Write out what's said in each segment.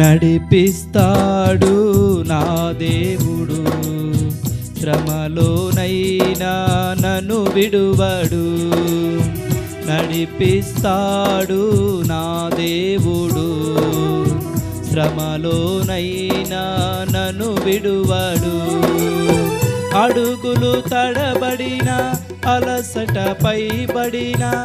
నడిపిస్తాడు నా దేవుడు. శ్రమలోనైనా నన్ను విడువడు. నడిపిస్తాడు నా దేవుడు. శ్రమలోనైనా నన్ను విడువడు. అడుగులు తడబడిన అలసట పైబడిన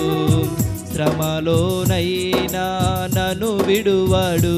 శ్రమలోనైనా నన్ను విడువడు.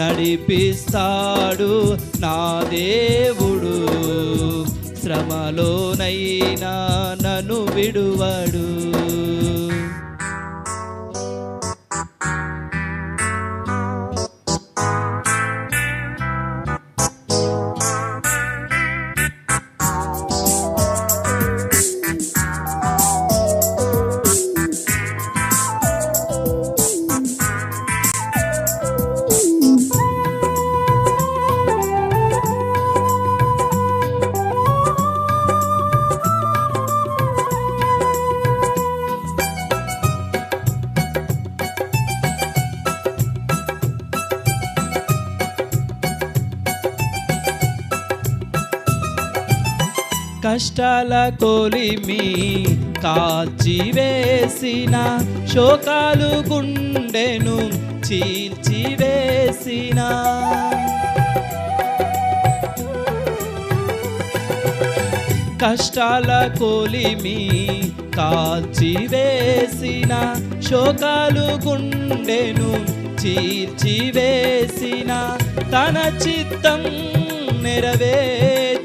నడిపిస్తాడు నా దేవుడు. శ్రమలోనైనా నన్ను విడువడు. కష్టాల కొలిమి కాచివేసిన శోకాలు గుండెను చీల్చివేసిన కష్టాల కొలిమి కాల్చివేసిన శోకాలు గుండెను చీల్చివేసిన తన చిత్తం నెరవే.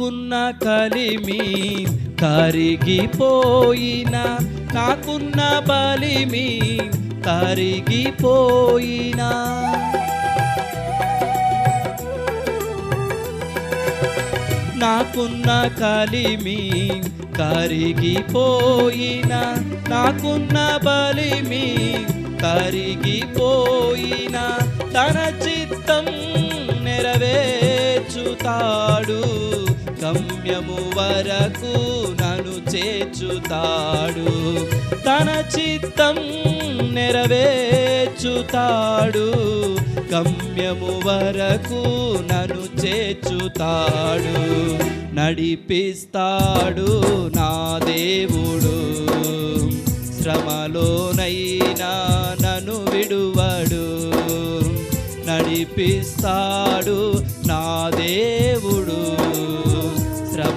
నాకున్న కలిమి కరిగిపోయిన నాకున్న బలిమి కరిగిపోయినా. నాకున్న కలిమి కరిగిపోయిన నాకున్న బలిమి కరిగిపోయిన. తన చిత్తం నెరవేర్చుతాడు. గమ్యము వరకు నన్ను చేర్చుతాడు. తన చిత్తం నెరవేర్చుతాడు. గమ్యము వరకు నన్ను చేర్చుతాడు. నడిపిస్తాడు నా దేవుడు. శ్రమలోనైనా నన్ను విడువడు. నడిపిస్తాడు నా దేవుడు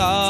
నన్ను విడువడు నడిపిస్తాడు